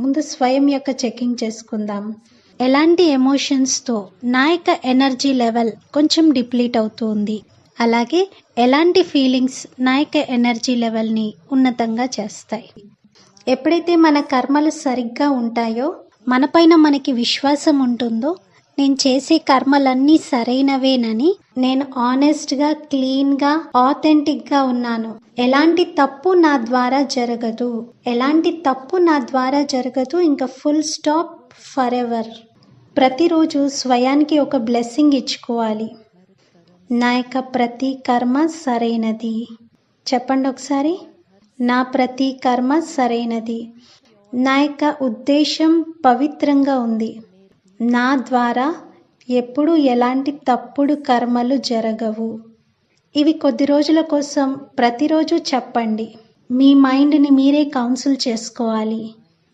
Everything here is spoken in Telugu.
ముందు స్వయం యొక్క చెకింగ్ చేసుకుందాం. ఎలాంటి ఎమోషన్స్తో నా యొక్క ఎనర్జీ లెవెల్ కొంచెం డిప్లీట్ అవుతుంది? అలాగే ఎలాంటి ఫీలింగ్స్ నా యొక్క ఎనర్జీ లెవెల్ని ఉన్నతంగా చేస్తాయి? ఎప్పుడైతే మన కర్మలు సరిగ్గా ఉంటాయో మనపైన మనకి విశ్వాసం ఉంటుందో నేను చేసే కర్మలన్నీ సరైనవేనని నేను ఆనెస్ట్గా క్లీన్గా ఆథెంటిక్గా ఉన్నాను. ఎలాంటి తప్పు నా ద్వారా జరగదు. ఎలాంటి తప్పు నా ద్వారా జరగదు. ఇంకా ఫుల్ స్టాప్ ఫర్ ఎవర్ ప్రతిరోజు స్వయానికి ఒక బ్లెస్సింగ్ ఇచ్చుకోవాలి. నా యొక్క ప్రతి కర్మ సరైనది. చెప్పండి ఒకసారి. నా ప్రతి కర్మ సరైనది. నా యొక్క ఉద్దేశం పవిత్రంగా ఉంది. నా ద్వారా ఎప్పుడు ఎలాంటి తప్పుడు కర్మలు జరగవు. ఇవి కొద్ది రోజుల కోసం ప్రతిరోజు చెప్పండి. మీ మైండ్ని మీరే కౌన్సిల్ చేసుకోవాలి.